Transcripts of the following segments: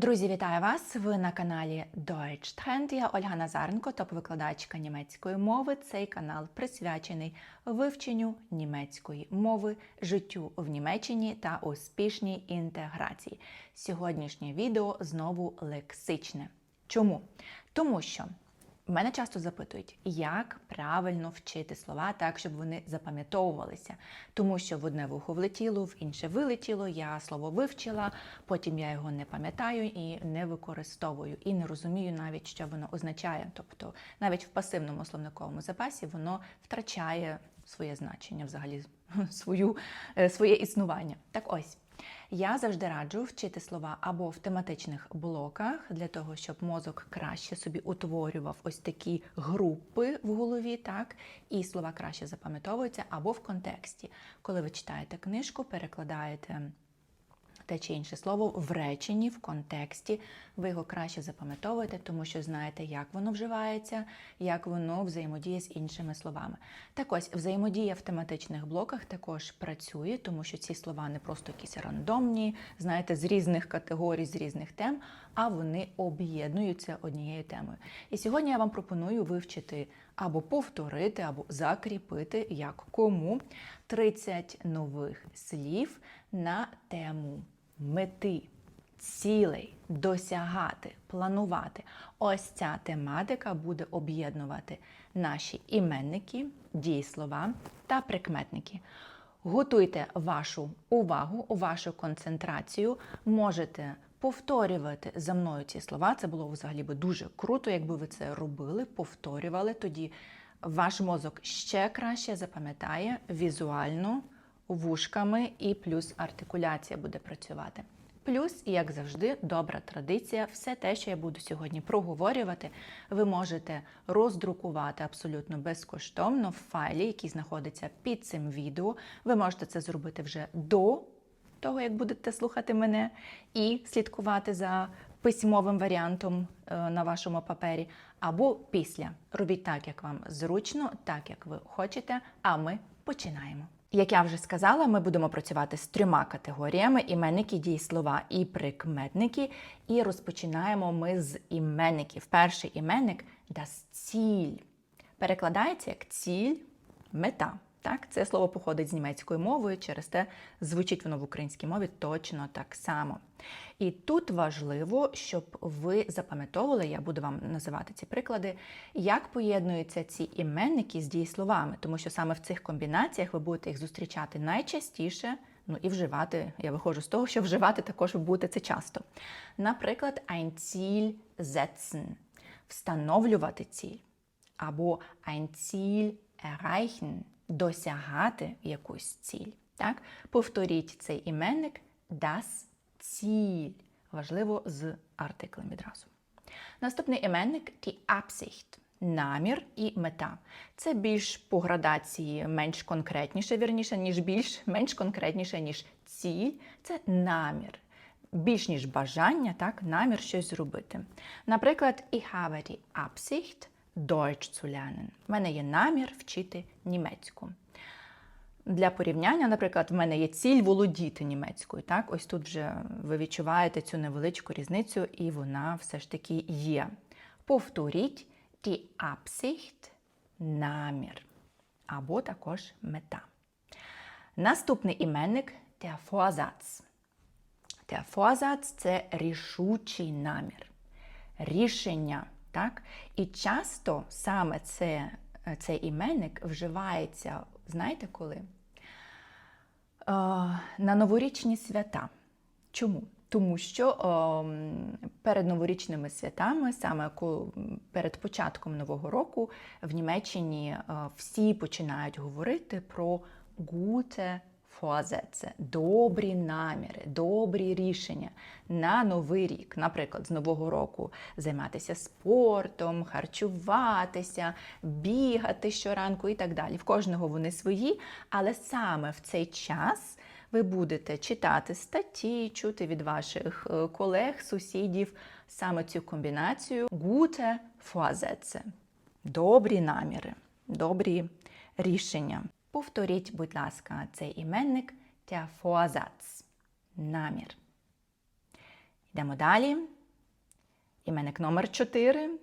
Друзі, вітаю вас! Ви на каналі Deutsch Trend. Я Ольга Назаренко, топ-викладачка німецької мови. Цей канал присвячений вивченню німецької мови, життю в Німеччині та успішній інтеграції. Сьогоднішнє відео знову лексичне. Чому? Тому що Мене часто запитують, як правильно вчити слова так, щоб вони запам'ятовувалися. Тому що в одне вухо влетіло, в інше вилетіло, я слово вивчила, потім я його не пам'ятаю і не використовую, і не розумію навіть, що воно означає. Тобто навіть в пасивному словниковому запасі воно втрачає своє значення, взагалі свою, е, своє існування. Так ось. Я завжди раджу вчити слова або в тематичних блоках для того, щоб мозок краще собі утворював ось такі групи в голові, так? І слова краще запам'ятовуються, або в контексті, коли ви читаєте книжку, перекладаєте те чи інше слово в реченні, в контексті, ви його краще запам'ятовуєте, тому що знаєте, як воно вживається, як воно взаємодіє з іншими словами. Так ось взаємодія в тематичних блоках також працює, тому що ці слова не просто якісь рандомні, знаєте, з різних категорій, з різних тем, а вони об'єднуються однією темою. І сьогодні я вам пропоную вивчити або повторити, або закріпити, як кому 30 нових слів на тему мети, цілей, досягати, планувати. Ось ця тематика буде об'єднувати наші іменники, дієслова та прикметники. Готуйте вашу увагу, вашу концентрацію. Можете повторювати за мною ці слова. Це було взагалі би дуже круто, якби ви це робили, повторювали. Тоді ваш мозок ще краще запам'ятає візуально вушками, і плюс артикуляція буде працювати. Плюс, як завжди, добра традиція, все те, що я буду сьогодні проговорювати, ви можете роздрукувати абсолютно безкоштовно в файлі, який знаходиться під цим відео. Ви можете це зробити вже до того, як будете слухати мене, і слідкувати за письмовим варіантом е, на вашому папері, або після. Робіть так, як вам зручно, так як ви хочете. А ми починаємо. Як я вже сказала, ми будемо працювати з трьома категоріями: іменники, дієслова і прикметники. І розпочинаємо ми з іменників. Перший іменник das Ziel. Перекладається як ціль, мета. Так, це слово походить з німецької мови, через те звучить воно в українській мові точно так само. І тут важливо, щоб ви запам'ятовували, я буду вам називати ці приклади, як поєднуються ці іменники з дієсловами, тому що саме в цих комбінаціях ви будете їх зустрічати найчастіше. Ну і вживати, я виходжу з того, що вживати також ви будете це часто. Наприклад, ein Ziel setzen – встановлювати ціль, або ein Ziel erreichen – досягати якусь ціль. Так? Повторіть цей іменник das Ziel. Важливо з артиклем відразу. Наступний іменник die Absicht. Намір і мета. Це більш по градації менш конкретніше, вірніше, ніж більш менш конкретніше, ніж ціль. Це намір. Більш ніж бажання, так, намір щось зробити. Наприклад, ich habe die Absicht Deutsch zu lernen. У мене є намір вчити німецьку. Для порівняння, наприклад, в мене є ціль володіти німецькою. Так? Ось тут вже ви відчуваєте цю невеличку різницю, і вона все ж таки є. Повторіть die Absicht – намір. Або також мета. Наступний іменник der Vorsatz. Der Vorsatz – це рішучий намір. Рішення. Так? І часто саме це, цей іменник вживається, знаєте коли? Е, на новорічні свята. Чому? Тому що о, перед новорічними святами, саме перед початком Нового року, в Німеччині всі починають говорити про gute Vorsätze – добрі наміри, добрі рішення на новий рік. Наприклад, з нового року займатися спортом, харчуватися, бігати щоранку і так далі. В кожного вони свої, але саме в цей час. Ви будете читати статті, чути від ваших е, колег, сусідів саме цю комбінацію gute Vorsätze – добрі наміри, добрі рішення. Повторіть, будь ласка, цей іменник der намір. Йдемо далі. Іменник номер 4.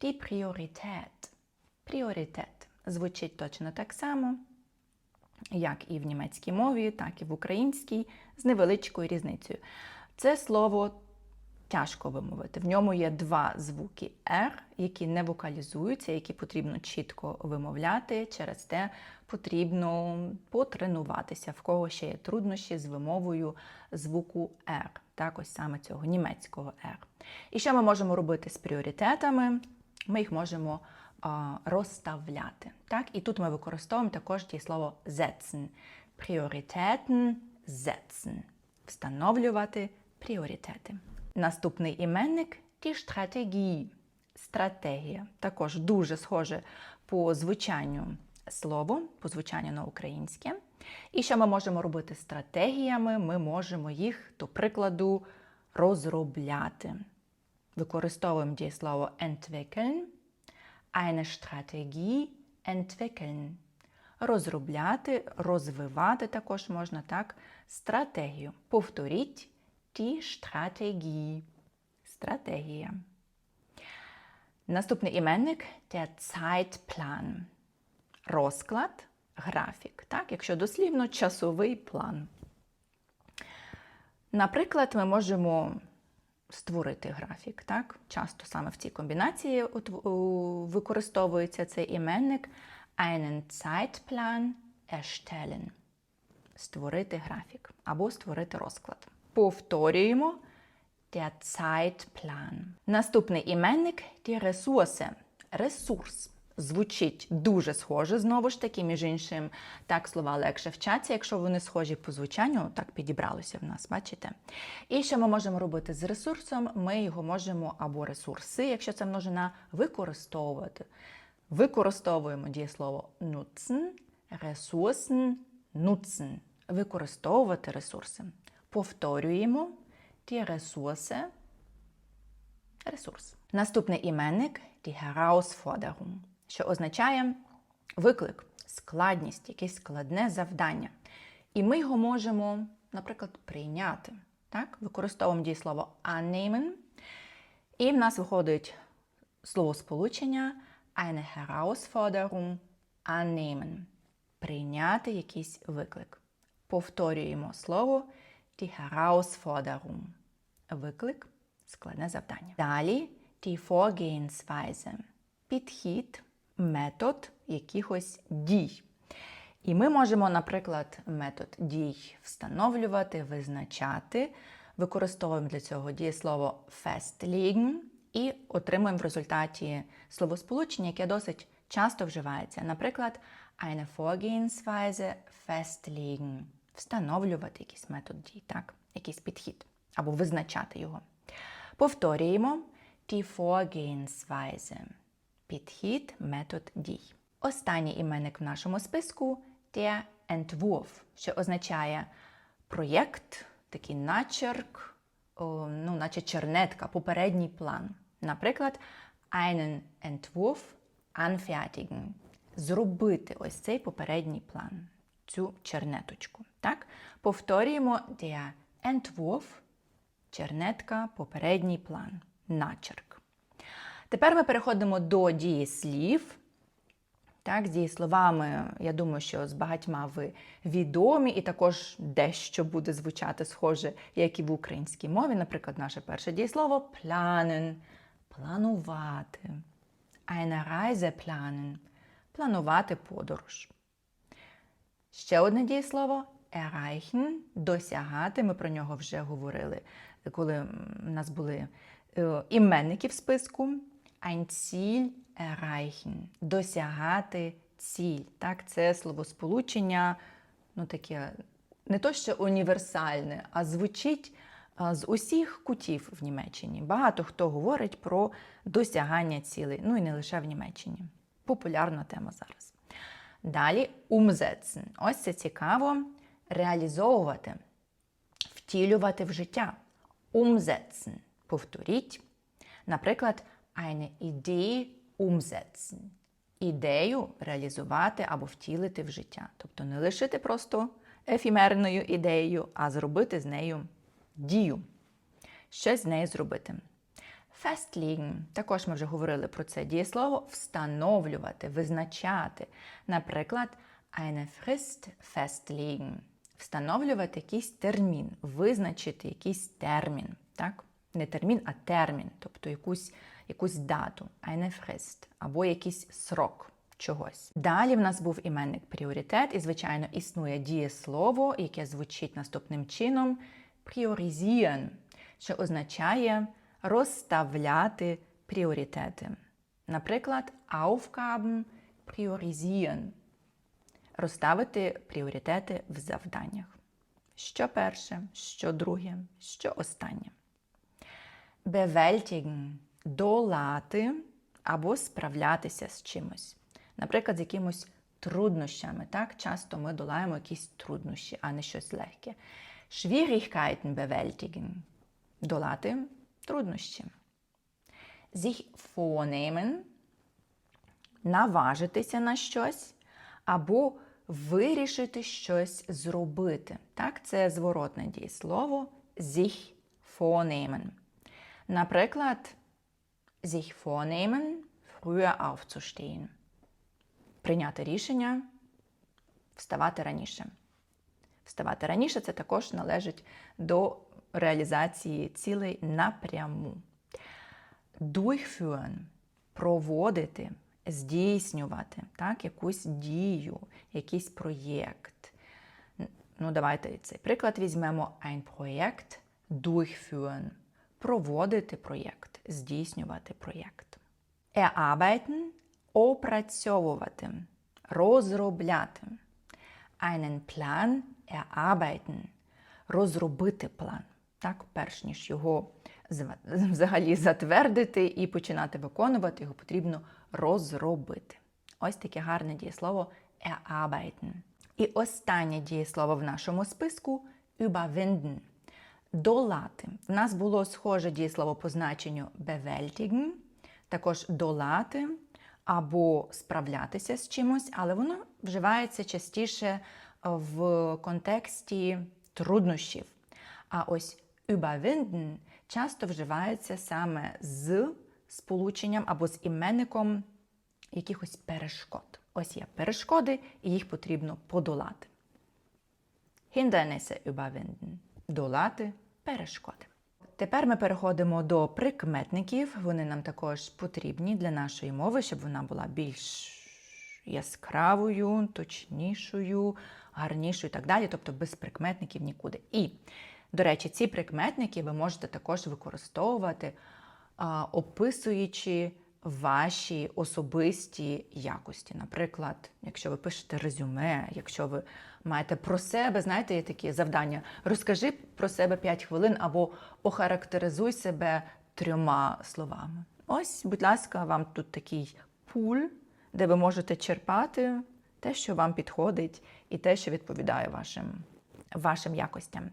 Die Priorität. Пріоритет. Звучить точно так само, як і в німецькій мові, так і в українській, з невеличкою різницею. Це слово тяжко вимовити. В ньому є два звуки R, які не вокалізуються, які потрібно чітко вимовляти. Через те потрібно потренуватися, в кого ще є труднощі з вимовою звуку R. Так, ось саме цього німецького R. І що ми можемо робити з пріоритетами? Ми їх можемо а, розставляти. Так? І тут ми використовуємо також дієслово setzen. Пріоритетен setzen. Встановлювати пріоритети. Наступний іменник die Strategie. Стратегія. Також дуже схоже по звучанню слово, по звучанню на українське. І що ми можемо робити стратегіями? Ми можемо їх, до прикладу, розробляти. Використовуємо дієслово entwickeln, eine Strategie entwickeln. Розробляти, розвивати також можна так стратегію. Повторіть die Strategie. Стратегія. Наступний іменник der Zeitplan. Розклад, графік. Так? Якщо дослівно, часовий план. Наприклад, ми можемо створити графік. Так? Часто саме в цій комбінації використовується цей іменник einen Zeitplan erstellen. Створити графік або створити розклад. Повторюємо der Zeitplan. Наступний іменник die Ressource. Ресурс. Звучить дуже схоже, знову ж таки, між іншим, так слова легше вчаться, якщо вони схожі по звучанню, так підібралося в нас, бачите? І що ми можемо робити з ресурсом? Ми його можемо або ресурси, якщо це множина, використовувати. Використовуємо дієслово nutzen, Ressourcen nutzen. Використовувати ресурси. Повторюємо die Ressource ресурс. Наступний іменник die Herausforderung, що означає виклик, складність, якесь складне завдання. І ми його можемо, наприклад, прийняти. Так? Використовуємо дієслово annehmen. І в нас виходить словосполучення eine Herausforderung annehmen. Прийняти якийсь виклик. Повторюємо слово die Herausforderung. Виклик, складне завдання. Далі die Vorgehensweise. Підхід, метод якихось дій. І ми можемо, наприклад, метод дій встановлювати, визначати. Використовуємо для цього дієслово festlegen і отримуємо в результаті словосполучення, яке досить часто вживається. Наприклад, eine Vorgehensweise festlegen. Встановлювати якийсь метод дій, так? якийсь підхід, або визначати його. Повторюємо die Vorgehensweise. Підхід, метод дій. Останній іменник в нашому списку der Entwurf, що означає проєкт, такий начерк, ну, наче чернетка, попередній план. Наприклад, einen Entwurf anfertigen. Зробити ось цей попередній план, цю чернеточку. Так? Повторюємо der Entwurf, чернетка, попередній план, начерк. Тепер ми переходимо до дієслів. Так, з дієсловами, я думаю, що з багатьма ви відомі, і також дещо буде звучати схоже, як і в українській мові. Наприклад, наше перше дієслово planen – планувати. Eine Reise planen – планувати подорож. Ще одне дієслово erreichen – досягати. Ми про нього вже говорили, коли в нас були е, іменники в списку. Ein Ziel досягати ціль. Так, це словосполучення, ну таке не то що універсальне, а звучить з усіх кутів в Німеччині. Багато хто говорить про досягання цілей, ну і не лише в Німеччині. Популярна тема зараз. Далі umsetzen. Ось це цікаво. Реалізовувати, втілювати в життя. Umsetzen. Повторіть. Наприклад, eine Idee umsetzen. Ідею реалізувати або втілити в життя. Тобто не лишити просто ефімерною ідеєю, а зробити з нею дію. щось з нею зробити. Festlegen. Також ми вже говорили про це дієслово встановлювати, визначати. Наприклад, eine Frist festlegen. Встановлювати якийсь термін, визначити якийсь термін. Так? Не термін, а термін, тобто якусь, якусь дату, eine Frist, або якийсь срок чогось. Далі в нас був іменник пріоритет, і, звичайно, існує дієслово, яке звучить наступним чином priorisieren, що означає розставляти пріоритети. Наприклад, Aufgaben priorisieren. Розставити пріоритети в завданнях. Що перше, що друге, що останнє. Bewältigen – долати або справлятися з чимось. Наприклад, з якимось труднощами. Так, часто ми долаємо якісь труднощі, а не щось легке. Schwierigkeiten bewältigen – долати труднощі. Sich vornehmen – наважитися на щось або вирішити щось зробити. Так, це зворотне дієслово sich vornehmen. Наприклад, sich vornehmen, früher aufzustehen. Прийняти рішення вставати раніше. Вставати раніше це також належить до реалізації цілей напряму. Durchführen – проводити, здійснювати так, якусь дію, якийсь проєкт. Ну, давайте цей приклад візьмемо ein Projekt durchführen. Проводити проєкт, здійснювати проєкт. Erarbeiten – опрацьовувати, розробляти. Einen Plan erarbeiten – розробити план. Так, перш ніж його взагалі затвердити і починати виконувати, його потрібно розробити. Ось таке гарне дієслово erarbeiten. І останнє дієслово в нашому списку überwinden – долати. В нас було схоже дієслово по значенню bewältigen, також долати або справлятися з чимось, але воно вживається частіше в контексті труднощів. А ось überwinden часто вживається саме з сполученням або з іменником якихось перешкод. Ось є перешкоди, і їх потрібно подолати. Hindernisse überwinden – долати перешкоди. Тепер ми переходимо до прикметників. Вони нам також потрібні для нашої мови, щоб вона була більш яскравою, точнішою, гарнішою і так далі. Тобто без прикметників нікуди. І, до речі, ці прикметники ви можете також використовувати, описуючи ваші особисті якості. Наприклад, якщо ви пишете резюме, якщо ви маєте про себе, знаєте, є такі завдання. Розкажи про себе 5 хвилин або охарактеризуй себе трьома словами. Ось, будь ласка, вам тут такий пуль, де ви можете черпати те, що вам підходить, і те, що відповідає вашим, вашим якостям.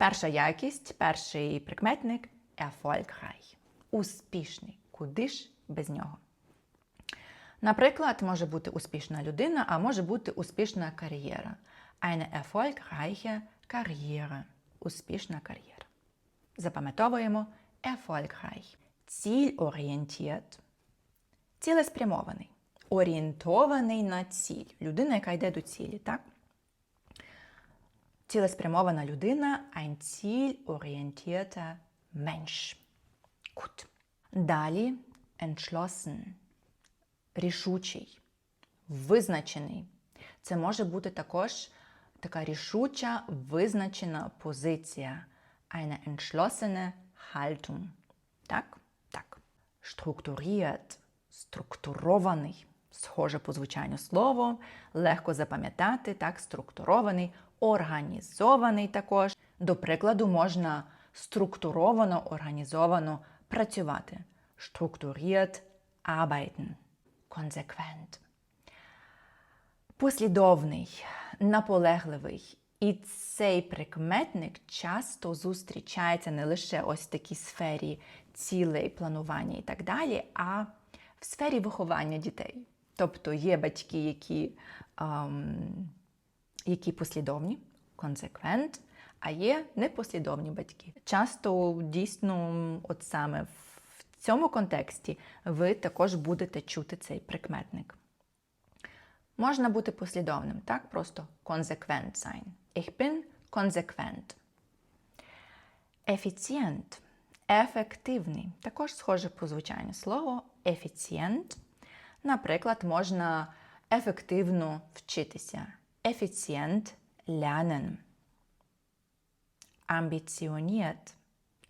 Перша якість, перший прикметник erfolgreich. Успішний. Куди ж без нього? Наприклад, може бути успішна людина, а може бути успішна кар'єра. Eine erfolgreiche Karriere. Успішна кар'єра. Запам'ятовуємо erfolgreich. Zielorientiert. Цілеспрямований. Орієнтований на ціль. Людина, яка йде до цілі, так? Цілеспрямована людина ein zielorientierter Mensch. Gut. Далі entschlossen. Рішучий, визначений. Це може бути також така рішуча визначена позиція. Eine entschlossene Haltung. Так? Так. Strukturiert. Структурований. Схоже по звучанню слово, легко запам'ятати, так, структурований, організований також. До прикладу, можна структуровано, організовано працювати. Strukturiert arbeiten. Консеквент. Послідовний, наполегливий. І цей прикметник часто зустрічається не лише ось в такій сфері цілей, планування і так далі, а в сфері виховання дітей. Тобто є батьки, які, ем, які послідовні, консеквент, а є непослідовні батьки. Часто дійсно, от саме в цьому контексті ви також будете чути цей прикметник. Можна бути послідовним, так? Просто konsequent sein. Ich bin konsequent. Ефіцієнт. Ефективний. Також схоже по звучанню слово ефіцієнт. Наприклад, можна ефективно вчитися. Ефіцієнт lernen. Амбіціоніет.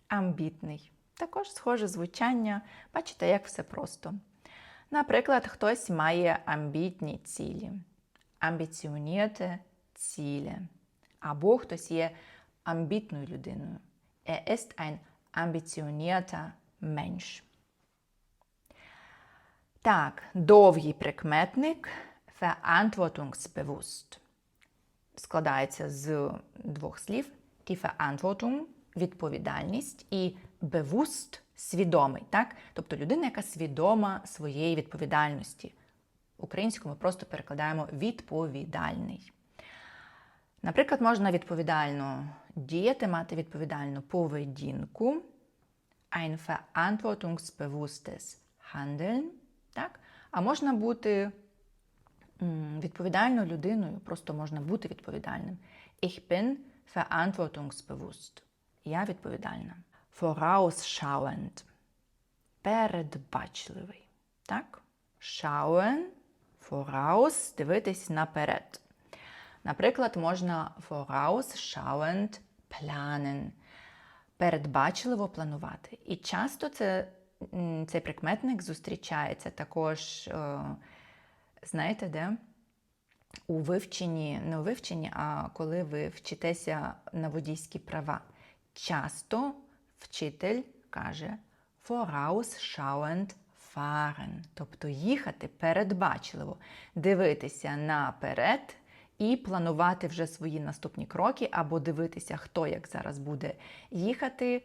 Амбітний. Також схоже звучання. Бачите, як все просто. Наприклад, хтось має амбітні цілі. Амбіціоніте цілі. Або хтось є амбітною людиною. Er ist ein ambitionierter Mensch. Так, довгий прикметник verantwortungsbewusst. Складається з двох слів: Verantwortung – відповідальність і bewusst – свідомий. Так? Тобто людина, яка свідома своєї відповідальності. Українську ми просто перекладаємо відповідальний. Наприклад, можна відповідально діяти, мати відповідальну поведінку. Ein verantwortungsbewusstes Handeln. Так? А можна бути відповідальною людиною, просто можна бути відповідальним. Ich bin verantwortungsbewusst. Я відповідальна. Vorausschauend. Передбачливий. Так? Schauen, voraus, дивитись наперед. Наприклад, можна vorausschauend planen. Передбачливо планувати. І часто це, цей прикметник зустрічається також, е, знаєте, де? У вивченні, не у вивченні, а коли ви вчитеся на водійські права. Часто вчитель каже vorausschauend fahren, тобто їхати передбачливо, дивитися наперед і планувати вже свої наступні кроки, або дивитися, хто як зараз буде їхати,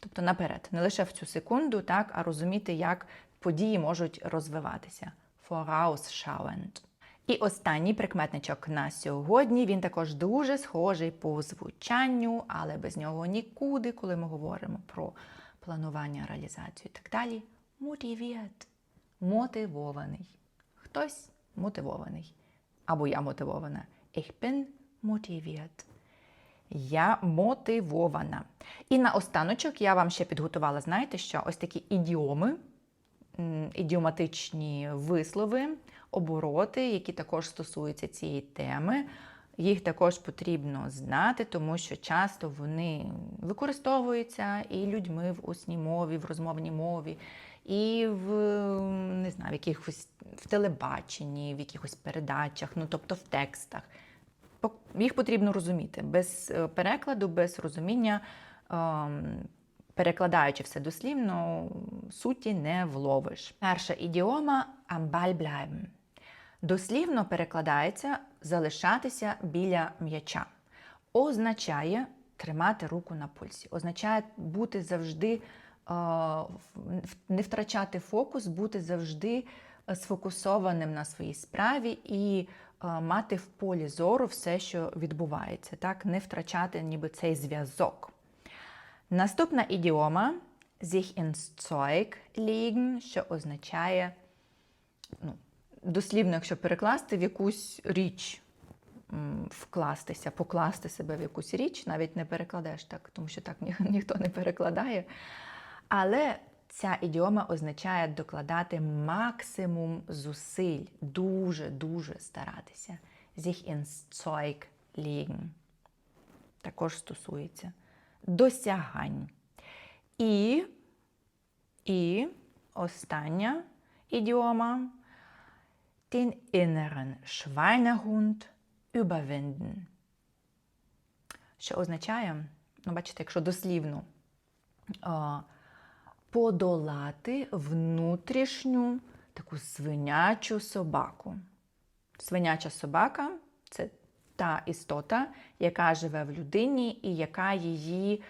тобто наперед, не лише в цю секунду, так, а розуміти, як події можуть розвиватися. Vorausschauend. І останній прикметничок на сьогодні. Він також дуже схожий по звучанню, але без нього нікуди, коли ми говоримо про планування, реалізацію і так далі. Motiviert. Мотивований. Хтось мотивований. Або я мотивована. Ich bin motiviert. Я мотивована. І на останочок я вам ще підготувала, знаєте, що ось такі ідіоми, ідіоматичні вислови, обороти, які також стосуються цієї теми. Їх також потрібно знати, тому що часто вони використовуються і людьми в усній мові, в розмовній мові, і в не знаю, в якихось в телебаченні, в якихось передачах, ну тобто в текстах. Їх потрібно розуміти. Без е, перекладу, без розуміння, ем, перекладаючи все дослівно, суті не вловиш. Перша ідіома bleiben. Дослівно перекладається залишатися біля м'яча. Означає тримати руку на пульсі, означає бути завжди, е, не втрачати фокус, бути завжди е, сфокусованим на своїй справі і е, мати в полі зору все, що відбувається, так? не втрачати ніби цей зв'язок. Наступна ідіома sich ins Zeug legen, що означає ну, дослівно, якщо перекласти в якусь річ, вкластися, покласти себе в якусь річ, навіть не перекладеш так, тому що так ні, ніхто не перекладає. Але ця ідіома означає докладати максимум зусиль, дуже-дуже старатися. Sich ins Zeug legen. Також стосується досягань. І, і остання ідіома den inneren Schweinehund überwinden. Що означає, ну, бачите, якщо дослівно, подолати внутрішню таку свинячу собаку. Свиняча собака це та істота, яка живе в людині і яка її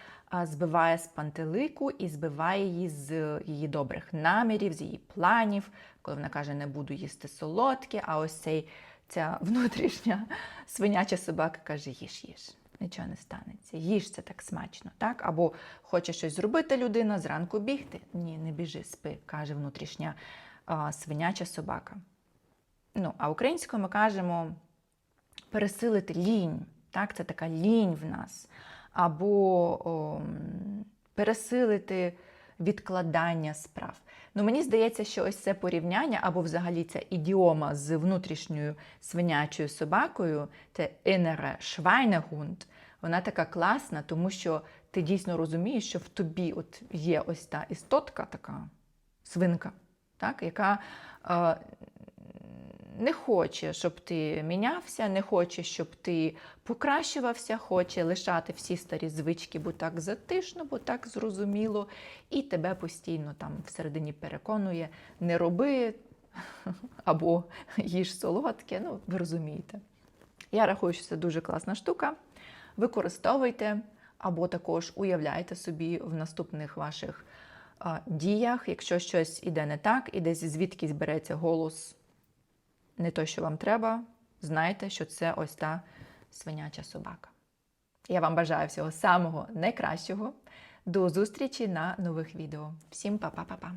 збиває з пантелику і збиває її з її добрих намірів, з її планів, коли вона каже, не буду їсти солодке, а ось цей, ця внутрішня свиняча собака каже, їж, їж. нічого не станеться. Їж це так смачно, так? Або хоче щось зробити людина, зранку бігти. Ні, не біжи, спи, каже внутрішня а, свиняча собака. Ну, а українською ми кажемо пересилити лінь. Так? Це така лінь в нас. Або о, пересилити відкладання справ. Ну, мені здається, що ось це порівняння, або взагалі ця ідіома з внутрішньою свинячою собакою, це innere Schweinehund, вона така класна, тому що ти дійсно розумієш, що в тобі от є ось та істотка, така свинка, так, яка е, не хоче, щоб ти мінявся, не хоче, щоб ти покращувався, хоче лишати всі старі звички, бо так затишно, бо так зрозуміло, і тебе постійно там всередині переконує, не роби або їж солодке. Ну, ви розумієте. Я рахую, що це дуже класна штука. Використовуйте або також уявляйте собі в наступних ваших діях, якщо щось іде не так, і десь звідкись береться голос не той, що вам треба, знайте, що це ось та свиняча собака. Я вам бажаю всього самого найкращого. До зустрічі на нових відео. Всім па-па-па-па!